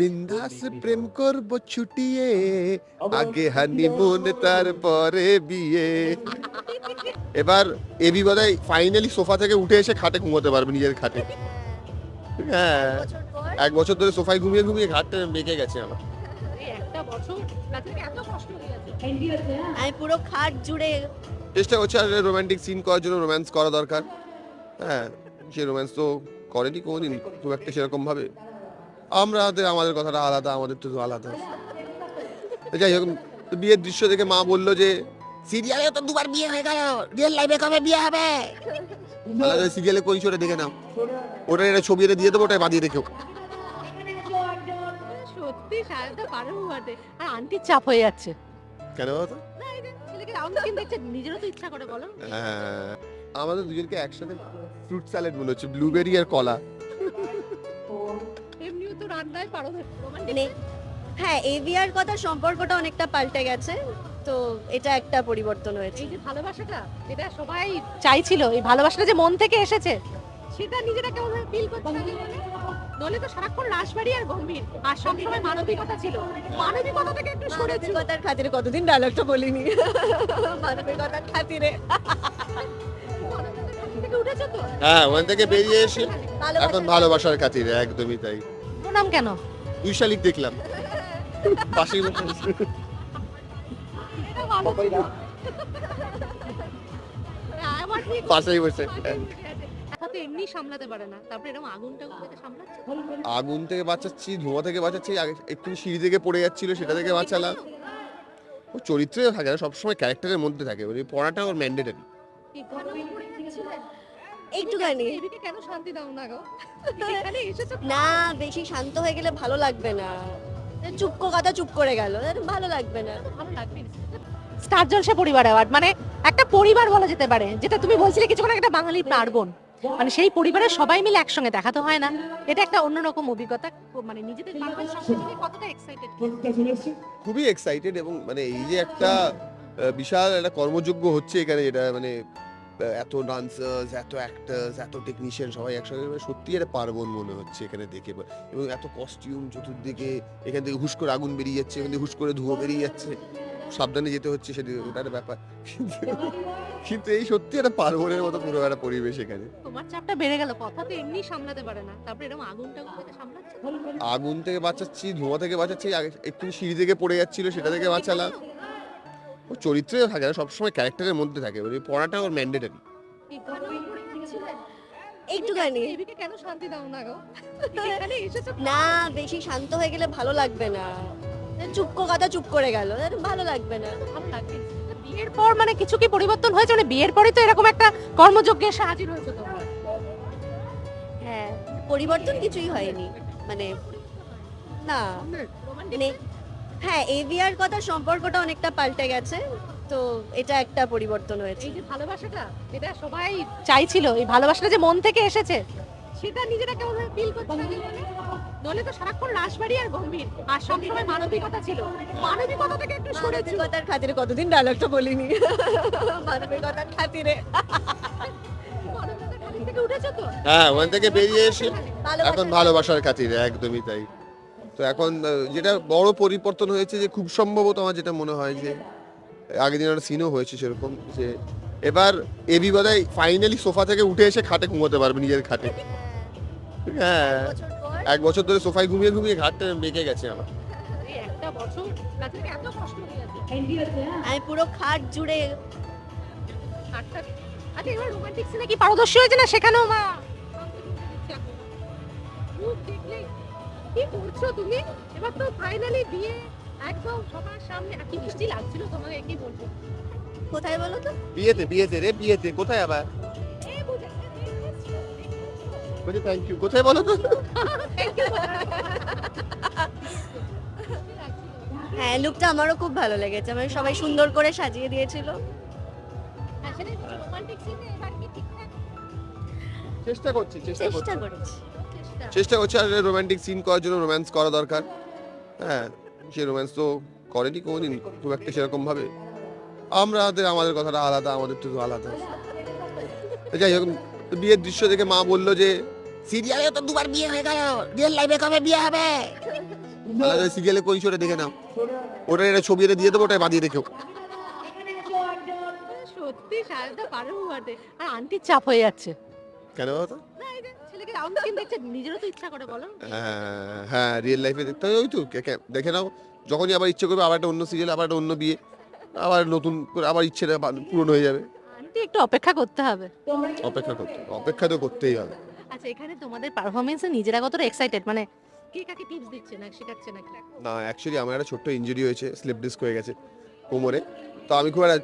বিন্দাস প্রেম করব ছুটিয়ে। আগে হানিমুন তারপরে বিয়ে। এবার এবি বোধহয় ফাইনালি সোফা থেকে উঠে এসে খাটে ঘুমোতে পারবে নিজের খাটে। হ্যাঁ এক বছর ধরে সোফায় ঘুমিয়ে ঘুমিয়ে ঘাটটা মেকে গেছে আমার। কষ্ট হয়ে গেছে। আমি পুরো খাট জুড়ে চেষ্টা করছে আর রোমান্টিক সিন করার জন্য রোম্যান্স করা দরকার। হ্যাঁ সে রোম্যান্স তো করেনি কোনোদিন খুব একটা সেরকম ভাবে আমরা আমাদের কথাটা আলাদা আমাদের তো আলাদা। যাই হোক বিয়ের দৃশ্য দেখে মা বলল যে সিরিয়ালে তো দুবার বিয়ে হয়ে গেল রিয়েল লাইফে কবে বিয়ে হবে? আলাদা সিরিয়ালে কোন শোটা দেখে নাও। ওটা একটা ছবি এটা দিয়ে দেবো ওটা বাদিয়ে রেখেও। সত্যি সারাটা পারো বটে আর আন্টির চাপ হয়ে যাচ্ছে। কেন বলতো নিজেরও তো ইচ্ছা করে বলো। হ্যাঁ, আমাদের দুজনকে একসাথে ফ্রুট স্যালাড মনে হচ্ছে ব্লুবেরি আর কলা। মানে হ্যাঁ এভিআর কথা সম্পর্কটা অনেকটা পাল্টে গেছে তো এটা একটা পরিবর্তন হয়েছে। এই যে ভালোবাসাটা এটা সবাই চাইছিল এই ভালোবাসাটা যে মন থেকে এসেছে। সেটা নিজেরা কেমন ফিল করতে নলে তো সারাক্ষণ রাসবাড়ি আর গম্ভীর আর সবসময় মানবিকতা ছিল। মানবিকতা থেকে একটু সরেছিল মানবিকতার খাতিরে কতদিন ডায়লগটা বলিনি। মানবিকতার খাতিরে। হ্যাঁ ওখান থেকে বেরিয়ে এসে এখন ভালোবাসার খাতিরে একদমই তাই। প্রণাম কেন? দুই শালিক দেখলাম। ঠিক পাশেই বসে। এমনি সামলাতে পারে না। তারপরে এরকম আগুনটা থেকে সামলাচ্ছে? আগুন থেকে বাঁচাচ্ছি ধোঁয়া থেকে বাঁচাচ্ছি একটু সিঁড়ি থেকে পড়ে যাচ্ছিল সেটা থেকে বাঁচালাম। ও চরিত্রে থাকে না সবসময় ক্যারেক্টারের মধ্যে থাকে। মানে পড়াটা ওর ম্যান্ডেটারি। একটুখানি এদিকে কেন শান্তি দাও না গো? এখানে এসেছ না বেশি শান্ত হয়ে গেলে ভালো লাগবে না। চুপ কথা চুপ করে গেল। ভালো লাগবে না। ভালো লাগবে স্টার জলসা পরিবার অ্যাওয়ার্ড মানে একটা পরিবার বলা যেতে পারে যেটা তুমি বলছিলে কিছুক্ষণ একটা বাঙালি পার্বণ। মানে সেই পরিবারের সবাই মিলে একসঙ্গে দেখা তো হয় না। এটা একটা অন্যরকম অভিজ্ঞতা। মানে নিজেদের কতটা এক্সাইটেড খুবই এক্সাইটেড এবং মানে এই যে একটা বিশাল একটা কর্মযোগ্য হচ্ছে এখানে যেটা মানে এত ডান্সার্স এত অ্যাক্টার্স এত টেকনিশিয়ান সবাই একসঙ্গে মানে সত্যি একটা পার্বণ মনে হচ্ছে এখানে দেখে। এবং এত কস্টিউম চতুর্দিকে এখান থেকে হুশ করে আগুন বেরিয়ে যাচ্ছে এখান থেকে হুশ করে ধুয়ো বেরিয়ে যাচ্ছে। সাবধানে যেতে হচ্ছে সেটা ওটা একটা ব্যাপার। কিন্তু কিন্তু এই সত্যি একটা পার্বণের মতো পুরো একটা পরিবেশ এখানে। তোমার চাপটা বেড়ে গেল কথা তো এমনি সামলাতে পারে না। তারপরে এরকম আগুনটা থেকে সামলাচ্ছে? আগুন থেকে বাঁচাচ্ছি ধোঁয়া থেকে বাঁচাচ্ছি আগে একটু সিঁড়ি থেকে পড়ে যাচ্ছিল সেটা থেকে বাঁচালাম। ও চরিত্রে থাকে না সবসময় ক্যারেক্টারের মধ্যে থাকে মানে পড়াটা ওর ম্যান্ডেটারি? একটুখানি কেন শান্তি দাও না গো? না বেশি শান্ত হয়ে গেলে ভালো লাগবে না। চুপ কথা চুপ করে গেল ভালো লাগবে না। ভালো লাগবে। বিয়ের পর মানে কিছু কি পরিবর্তন হয়েছে? মানে বিয়ের পরে তো এরকম একটা কর্মযজ্ঞে এসে হাজির হয়েছে হ্যাঁ পরিবর্তন কিছুই হয়নি। মানে না। মানে হ্যাঁ এভিআর কথা সম্পর্কটা অনেকটা পাল্টে গেছে তো এটা একটা পরিবর্তন হয়েছে। এই যে ভালোবাসাটা এটা সবাই চাইছিল এই ভালোবাসাটা যে মন থেকে এসেছে। সেটা নিজেরা কেমন ফিল করতে পারি নলে তো সারাক্ষণ রাসবাড়ি আর গম্ভীর। আর সবসময় মানবিকতা ছিল। মানবিকতা থেকে একটু সরেছিল মানবিকতার খাতিরে কতদিন ডায়লগটা বলিনি। মানবিকতার খাতিরে। উঠেছো তো? হ্যাঁ ওখান থেকে বেরিয়ে এসে এখন ভালোবাসার খাতিরে একদমই তাই। তো এখন যেটা বড় পরিবর্তন হয়েছে যে খুব সম্ভবত আমার যেটা মনে হয় যে আগের দিন একটা সিনও হয়েছে সেরকম যে এবার এবি বোধহয় ফাইনালি সোফা থেকে উঠে এসে খাটে ঘুমোতে পারবে নিজের খাটে। হ্যাঁ এক বছর ধরে সোফায় ঘুমিয়ে ঘুমিয়ে ঘাটটা মেকে গেছে আমার। হয়ে। আমি পুরো খাট জুড়ে আচ্ছা এবার রোমান্টিক সিনে কি পারদর্শী হয়েছে না সেখানেও মা কি করছ তুমি? এবার তো ফাইনালি বিয়ে একদম সবার সামনে। আর কি মিষ্টি লাগছিল তোমাকে কি বলব? কোথায় বলো তো? বিয়েতে বিয়েতে রে বিয়েতে। কোথায় আবার? বলছি থ্যাংক ইউ কোথায় বলো তো? হ্যাঁ লুকটা আমারও খুব ভালো লেগেছে। মানে সবাই সুন্দর করে সাজিয়ে দিয়েছিল। আসলে রোমান্টিক সিনে এবার কি ঠিকঠাক চেষ্টা করছি চেষ্টা করছি। চেষ্টা করছে আর রোমান্টিক সিন করার জন্য রোম্যান্স করা দরকার। হ্যাঁ সে রোম্যান্স তো করেনি কোনোদিন খুব একটা সেরকম ভাবে। আমরা আমাদের কথাটা আলাদা আমাদের তো আলাদা। যাই হোক বিয়ের দৃশ্য দেখে মা বলল যে সিরিয়ালে তো দুবার বিয়ে হয়ে গেল রিয়েল লাইফে কবে বিয়ে হবে? আলাদা সিরিয়ালে কোন শোটা দেখে নাও। ওটা একটা ছবি এটা দিয়ে দেবো ওটা বাদিয়ে দেখো সত্যি সারদা পারো আর আন্টির চাপ হয়ে যাচ্ছে। কেন তো হ্যাঁ, রিয়েল লাইফে দেখতে হয় ওই তো দেখে নাও যখনই আবার ইচ্ছে করবে আবার একটা অন্য সিরিয়াল আবার একটা অন্য বিয়ে আবার নতুন করে আবার ইচ্ছেটা পূরণ হয়ে যাবে। একটু অপেক্ষা করতে হবে। অপেক্ষা করতে অপেক্ষা তো করতেই হবে। আচ্ছা এখানে তোমাদের পারফরমেন্সে নিজেরা কতটা এক্সাইটেড মানে কে কাকে টিপস দিচ্ছে? না শেখাচ্ছে নাকি? না অ্যাকচুয়ালি আমার একটা ছোট্ট ইঞ্জুরি হয়েছে স্লিপ ডিস্ক হয়ে গেছে কোমরে। তো আমি খুব একটা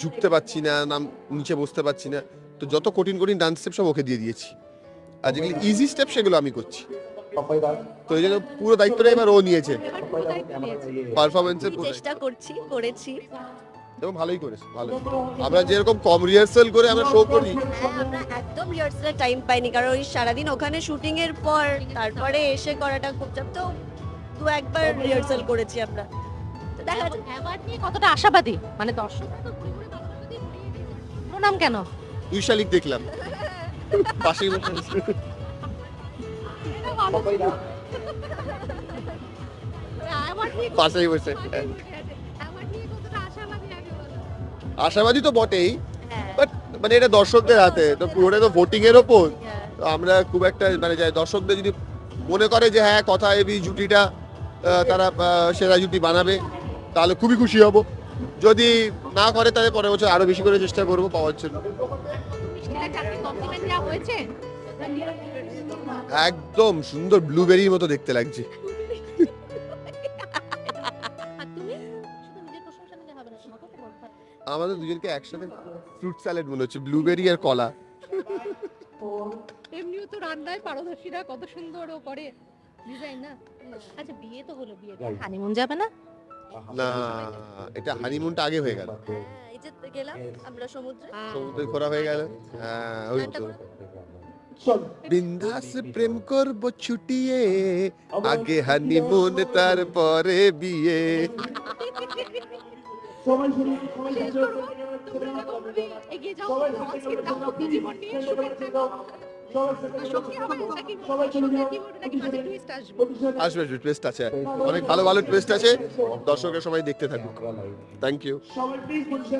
ঝুঁকতে পারছি না নাম নিচে বসতে পারছি না। তো যত কঠিন কঠিন ডান্স স্টেপ সব ওকে দিয়ে দিয়েছি। আর যেগুলো ইজি স্টেপ সেগুলো আমি করছি। তো এই জন্য পুরো দায়িত্বটা এবার ও নিয়েছে। পারফরমেন্সের চেষ্টা করছি করেছি। এবং ভালোই করেছে ভালো আমরা যেরকম কম রিহার্সাল করে আমরা শো করি। হ্যাঁ আমরা একদম রিহার্সালের টাইম পাইনি কারণ ওই সারাদিন ওখানে শুটিং এর পর তারপরে এসে করাটা খুব চাপ তো দু একবার রিহার্সাল করেছি আমরা। তো দেখা যাক। অ্যাওয়ার্ড নিয়ে কতটা আশাবাদী? মানে দর্শকরা তো ঘুরে ঘুরে দর্শকদের ঘুরিয়ে দিয়েছে। পুরো নাম কেন দুই দেখলাম। পাশেই বসে আছে। পাশেই বসে কতটা আশাবাদী তো বটেই হ্যাঁ। বাট মানে এটা দর্শকদের হাতে তো পুরোটা তো ভোটিং এর ওপর। হ্যাঁ। আমরা খুব একটা মানে যাই দর্শকদের যদি মনে করে যে হ্যাঁ কথা এবি জুটিটা তারা সেরা জুটি বানাবে তাহলে খুবই খুশি হব। যদি না করে তাহলে পরের বছর আরও বেশি করে চেষ্টা করব পাওয়ার জন্য। একদম সুন্দর ব্লুবেরির মতো দেখতে লাগছে। আমাদের দুজনকে একসাথে ফ্রুট স্যালাড মনে হচ্ছে ব্লুবেরি আর কলা। এমনিও তো রান্নায় পারদর্শীরা কত সুন্দর ও করে ডিজাইন না? আচ্ছা বিয়ে তো হলো বিয়ে হানিমুন যাবে না? না এটা হানিমুনটা আগে হয়ে গেল। হ্যাঁ, যে গেলাম আমরা সমুদ্রে। সমুদ্রে ঘোরা হয়ে গেল? হ্যাঁ ওই তো। বিন্দাস প্রেম করব ছুটিয়ে আগে হানিমুন তারপরে বিয়ে। টুইস্ট আসবে আসবে আসবে আছে। অনেক ভালো ভালো টুয়েস্ট আছে। দর্শকের সবাই দেখতে থাকুক। Thank you